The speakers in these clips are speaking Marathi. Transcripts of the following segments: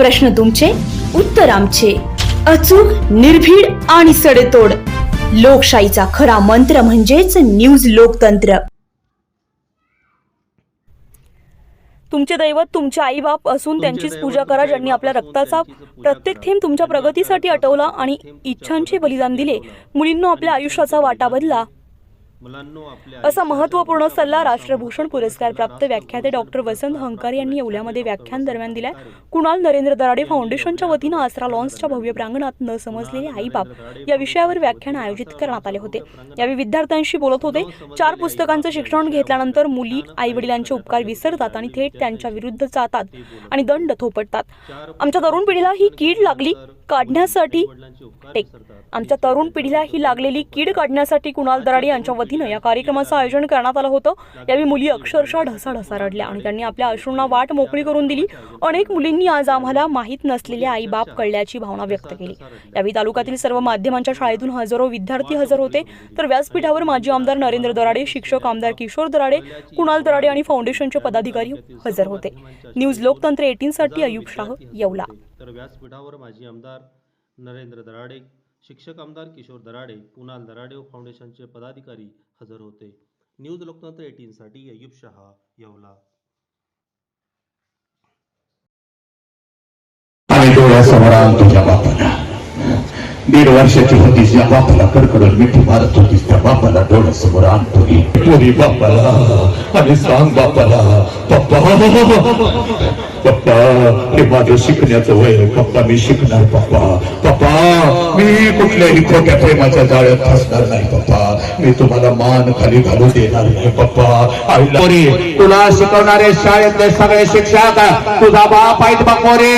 प्रश्न तुमचे उत्तर आमचे. अचूक निर्भीड आणि सडेतोड. लोकशाहीचा खरा मंत्र म्हणजेच न्यूज लोकतंत्र. तुमचे दैवत तुमचे आईबाप असून त्यांचीच पूजा करा ज्यांनी आपल्या रक्ताचा प्रत्येक थेंब तुमच्या प्रगतीसाठी अटवला आणि इच्छांचे बलिदान दिले. मुलींनो आपल्या आयुष्याचा वाटा बदला. असा महत्त्वपूर्ण सल्ला राष्ट्रभूषण पुरस्कार प्राप्त व्याख्याते डॉक्टर वसंत हंकार यांनी येवल्यामध्ये व्याख्यान दरम्यान दिलाय कुणाल नरेंद्र दराडे फाउंडेशनच्या वतीनं आसरा लॉन्सच्या भव्य प्रांगणात न समजलेले आईबाप या विषयावर व्याख्यान आयोजित करण्यात आले होते. यावेळी विद्यार्थ्यांशी बोलत होते. चार पुस्तकांचं शिक्षण घेतल्यानंतर मुली आई वडिलांचे उपकार विसरतात आणि थेट त्यांच्या विरुद्ध जातात आणि दंड थोपटतात. आमच्या तरुण पिढीला ही कीड लागली काढण्यासाठी. आमच्या तरुण पिढीला ही लागलेली कीड काढण्यासाठी कुणाल दराडे यांच्या वतीनं या कार्यक्रमाचं आयोजन करण्यात आलं होतं. यावेळी मुली अक्षरशः ढसाढसा रडल्या आणि त्यांनी आपल्या अश्रूंना वाट मोकळी करून दिली. अनेक मुलींनी आज आम्हाला माहीत नसलेले आई बाप कळल्याची भावना व्यक्त केली. यावेळी तालुक्यातील सर्व माध्यमांच्या शाळेतून हजारो विद्यार्थी हजर होते. तर व्यासपीठावर माजी आमदार नरेंद्र दराडे शिक्षक आमदार किशोर दराडे कुणाल दराडे आणि फाउंडेशनचे पदाधिकारी हजर होते. न्यूज लोकतंत्र एटीन साठी अयुब शाह येवला. तर व्यासपीठावर माजी आमदार नरेंद्र दराडे शिक्षक आमदार किशोर दराडे कुणाल दराडे व फाउंडेशनचे पदाधिकारी हजर होते. न्यूज लोकतंत्र एटीन साठी अयुब शहा येवला. समोर तुझ्या बापाला दीड वर्षाची होतीस या बापाला कडकडून मिठी मारत होतीस त्या बापाला डोळ्यासमोर आणतो पोरी बापाला आणि सांग बापाला पप्पा पप्पा हे माझं शिकण्याचं वय पप्पा मी शिकणार पप्पा. पप्पा मी कुठल्याही खोट्या प्रेमाच्या जाळ्यात फसणार नाही पप्पा. मी तुम्हाला मान खाली घालू देणार नाही पप्पा. पोरी, तुला शिकवणारे शाळेतले सगळे शिक्षक तुझा बाप आहेत बा पोरी.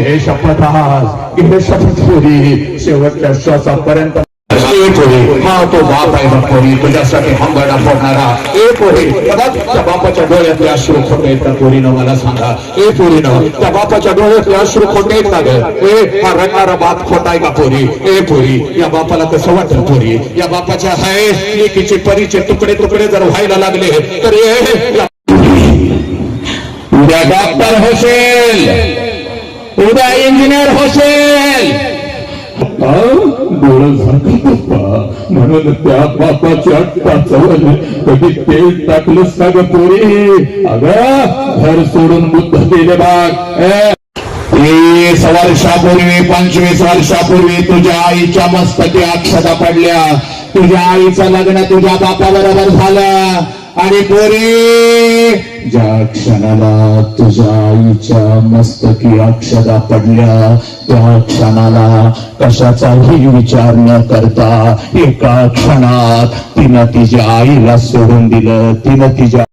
हे शपथ आज हे शपथ पोरी. शेवटच्या श्वासापर्यंत ए पोरी, हा तो बाप आहे बा पोरी तुझ्यासाठी हंबरडा फोडणारा. ए पोरी बघा, त्या बापाच्या डोळ्यातले अश्रू खोटे का? पोरीनं मला सांगा. ए पोरीनं त्या बापाच्या डोळ्यातले अश्रू खोटे आहेत का ग? ए हा रडणारा बाप खोटा आहे का पोरी? ए पोरी या बापाला कसं वाटेल पोरी? या बापाच्या हाय लेकीचे परीचे तुकडे तुकडे जर व्हायला लागले तर ए या उद्या डॉक्टर होशील. उद्या इंजिनियर होशील. डोळं पप्पा म्हणून त्या बापाच्या टाचावर कधी तेल टाकलंच का ग पोरी. अग घर सोडून बुद्ध गेले बाग ए, वर्षापूर्वी पंचवीस वर्षापूर्वी तुझ्या आईच्या मस्तकी अक्षता पडल्या. तुझ्या आईचं लग्न तुझ्या बापा बरोबर झालं. आणि पोरी ज्या क्षणाला तुझ्या आईच्या मस्तकी अक्षदा पडल्या त्या क्षणाला कशाचाही विचार न करता एका क्षणात तिनं तिच्या आईला सोडून दिलं तिनं तिच्या